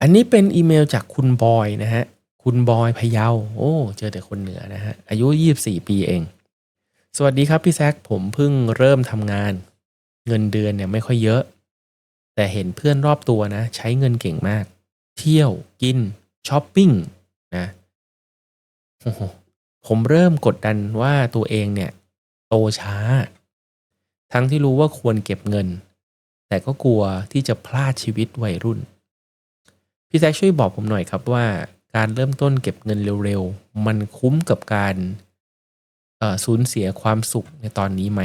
อันนี้เป็นอีเมลจากคุณบอยนะฮะ คุณบอยพะเยาโอ้ เจอแต่คนเหนือนะฮะ อายุ 24 ปีเอง สวัสดีครับพี่แซคผมเพิ่งเริ่มทำงาน เงินเดือนเนี่ยไม่ค่อยเยอะ แต่เห็นเพื่อนรอบตัวนะ ใช้เงินเก่งมาก เที่ยวกินช้อปปิ้งนะผมเริ่มกดดันว่าตัวเองเนี่ย โตช้า ทั้งที่รู้ว่าควรเก็บเงิน แต่ก็กลัวที่จะพลาดชีวิตวัยรุ่น พี่แซคช่วยบอกผมหน่อยครับว่าการเริ่มต้นเก็บเงินเร็วๆ มันคุ้มกับการเอ่อสูญเสียความสุขในตอนนี้ไหม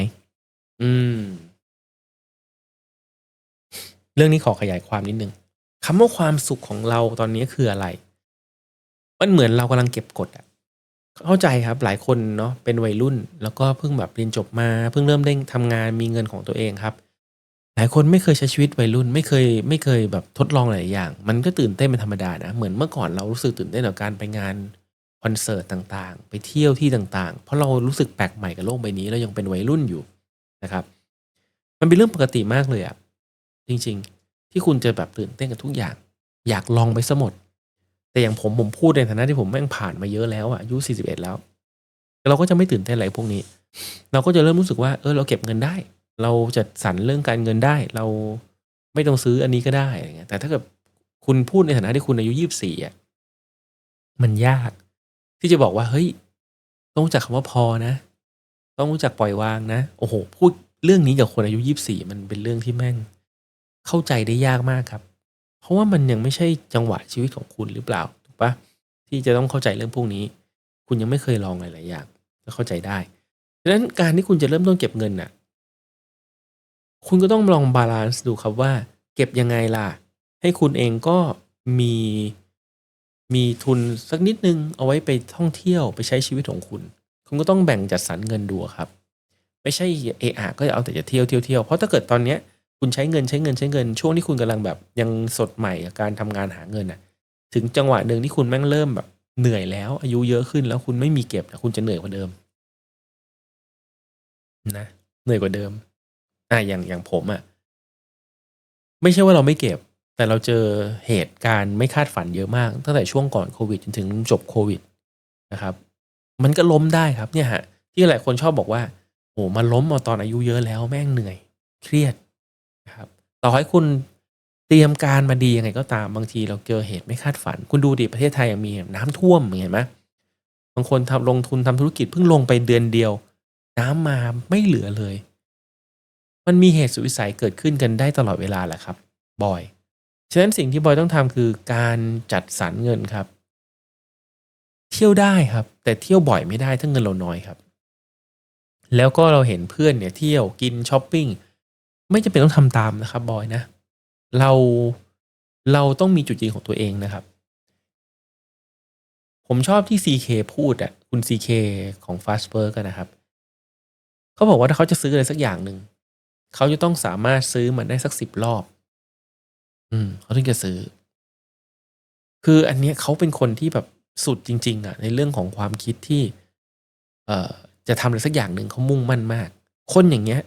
อืม เรื่องนี้ขอขยายความนิดนึงคำว่าความสุขของเราตอนนี้คืออะไร มันเหมือนเรากำลังเก็บกดอะเข้าใจครับ หลายคนเนาะเป็นวัยรุ่น แล้วก็เพิ่งแบบเรียนจบมา เพิ่งเริ่มได้ทำงานมีเงินของตัวเองครับ หลายคนไม่เคยใช้ชีวิตวัยรุ่นไม่เคยไม่เคยแบบทดลองหลายอย่าง มันก็ตื่นเต้นเป็นธรรมดานะ เหมือนเมื่อก่อนเรารู้สึกตื่นเต้นกับการไปงานคอนเสิร์ตต่างๆ ไปเที่ยวที่ต่างๆ เพราะเรารู้สึกแปลกใหม่กับโลกใบนี้เรายังเป็นวัยรุ่นอยู่นะครับ มันเป็นเรื่องปกติมากเลยอะจริงๆ ที่คุณจะแบบตื่นเต้นกับทุกอย่าง อยากลองไปซะหมด แต่อย่างผมผมพูดในฐานะที่ผมแม่งผ่านมาเยอะแล้วอะอายุ41แล้วเราก็จะไม่ตื่นเต้นอะไรพวกนี้ เราก็จะเริ่มรู้สึกว่าเออเราเก็บเงินได้ เราจัดสรรเรื่องการเงินได้ เราไม่ต้องซื้ออันนี้ก็ได้อะไรเงี้ยแต่ถ้าเกิดคุณพูดในฐานะที่คุณอายุยี่สิบสี่อะมันยาก ที่จะบอกว่าเฮ้ยต้องรู้จักคำว่าพอนะ ต้องรู้จักปล่อยวางนะ โอ้โห พูดเรื่องนี้กับคนอายุยี่สิบสี่มันเป็นเรื่องที่แม่ง เข้าใจได้ยากมากครับ เพราะว่ามันยังไม่ใช่จังหวะชีวิตของคุณหรือเปล่าถูกปะที่จะต้องเข้าใจเรื่องพวกนี้ คุณยังไม่เคยลองหลายๆอย่างก็เข้าใจได้ดังนั้นการที่คุณจะเริ่มต้นเก็บเงินน่ะ คุณก็ต้องลองบาลานซ์ดูครับว่า เก็บยังไงล่ะ ให้คุณเองก็มีมีทุนสักนิดนึง เอาไว้ไปท่องเที่ยวไปใช้ชีวิตของคุณ คุณก็ต้องแบ่งจัดสรรเงินดูครับ ไม่ใช่เอะอะก็จะเอาแต่จะเที่ยวเที่ยวเที่ยวเพราะถ้าเกิดตอนเนี้ยคุณใช้เงินใช้เงินใช้เงินช่วงที่คุณกำลังแบบยังสดใหม่กับการทำงานหาเงินน่ะ ถึงจังหวะหนึ่งที่คุณแม่งเริ่มแบบเหนื่อยแล้ว อายุเยอะขึ้นแล้วคุณไม่มีเก็บนะคุณจะเหนื่อยกว่าเดิม นะ เหนื่อยกว่าเดิม อะอย่างอย่างผมอะ่ะไม่ใช่ว่าเราไม่เก็บ แต่เราเจอเหตุการณ์ไม่คาดฝันเยอะมาก ตั้งแต่ช่วงก่อนโควิดจนถึงจบโควิดนะครับ มันก็ล้มได้ครับเนี่ยฮะที่หลายคนชอบบอกว่าโอ้มันล้มมาตอนอายุเยอะแล้วแม่งเหนื่อย เครียดนะครับ ต่อให้คุณเตรียมการมาดียังไงก็ตามบางทีเราเจอเหตุไม่คาดฝัน คุณดูดิประเทศไทยยังมีน้ำท่วมเห็นไหมบางคนทำลงทุนทำธุรกิจเพิ่งลงไปเดือนเดียว น้ำมาไม่เหลือเลย มันมีเหตุสุวิสัยเกิดขึ้นกันได้ตลอดเวลาแหละครับบอยฉะนั้นสิ่งที่บอยต้องทำคือการจัดสรรเงินครับ เที่ยวได้ครับ แต่เที่ยวบ่อยไม่ได้ถ้าเงินเราน้อยครับ แล้วก็เราเห็นเพื่อนเนี่ยเที่ยวกินช้อปปิ้งไม่จำเป็นต้องทำตามนะครับบอยนะ เราเราต้องมีจุดยืนของตัวเองนะครับ ผมชอบที่ CK พูดอะคุณ CK ของ Fast b u r g กันนะครับ เขาบอกว่าถ้าเขาจะซื้ออะไรสักอย่างหนึ่ง เขาจะต้องสามารถซื้อมันได้สักสิบรอบ อืมเขาถึงจะซื้อ คืออันเนี้ยเขาเป็นคนที่แบบสุดจริง ๆอะในเรื่องของความคิดที่ เอ่อ จะทำอะไรสักอย่างหนึ่งเขามุ่งมั่นมาก คนอย่างเงี้ย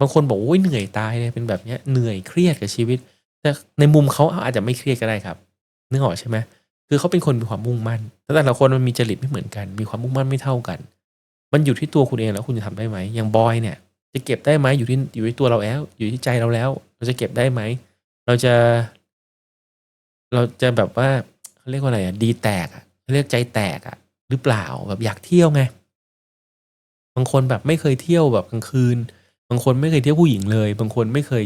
บางคนบอกโอ้ยเหนื่อยตายเลยเป็นแบบเนี้ยเหนื่อยเครียดกับชีวิต แต่ในมุมเขาอาจจะไม่เครียดก็ได้ครับนึกออกใช่ไหมคือเขาเป็นคนมีความมุ่งมั่นแต่ละคนมันมีจริตไม่เหมือนกัน มีความมุ่งมั่นไม่เท่ากัน มันอยู่ที่ตัวคุณเองแล้วคุณจะทำได้ไหมอย่างบอยเนี่ย จะเก็บได้ไหมอยู่ที่อยู่ที่ตัวเราแล้ว อยู่ที่ใจเราแล้ว เราจะเก็บได้ไหม เราจะ เราจะแบบว่าเขาเรียกว่าอะไรอะดีแตกอะเรียกใจแตกอะ หรือเปล่าแบบอยากเที่ยวไงบางคนแบบไม่เคยเที่ยวแบบกลางคืน บางคนไม่เคยเที่ยวผู้หญิงเลย บางคนไม่เคย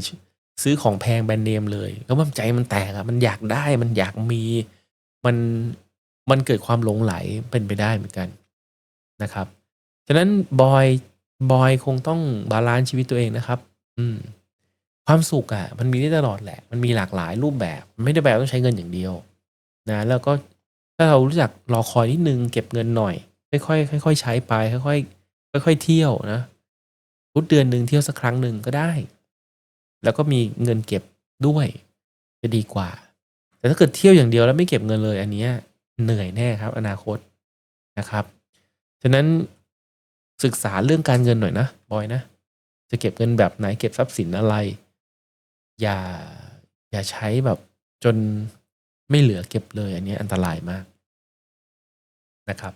ซื้อของแพงแบรนด์เนมเลยแล้วมันใจมันแตกอะ มันอยากได้มันอยากมีมันมันเกิดความหลงไหลเป็นไปได้เหมือนกันนะครับ ฉะนั้นบอย บอยคงต้องบาลานซ์ชีวิตตัวเองนะครับ อืม ความสุขอะ่ะ มันมีได้ตลอดแหละ มันมีหลากหลายรูปแบบไม่ได้แบบต้องใช้เงินอย่างเดียว นะ แล้วก็ถ้าเรารู้จักรอคอยนิดนึงเก็บเงินหน่อยค่อยๆค่อยๆใช้ไปค่อยๆค่อยๆเที่ยวนะทุกเดือนหนึ่งเที่ยวสักครั้งหนึ่งก็ได้ แล้วก็มีเงินเก็บด้วย จะดีกว่า แต่ถ้าเกิดเที่ยวอย่างเดียวแล้วไม่เก็บเงินเลย อันเนี้ยเหนื่อยแน่ครับ อนาคตนะครับฉะนั้น ศึกษาเรื่องการเงินหน่อยนะบอยนะ จะเก็บเงินแบบไหนเก็บทรัพย์สินอะไร อย่าอย่าใช้แบบจนไม่เหลือเก็บเลย อันนี้อันตรายมากนะครับ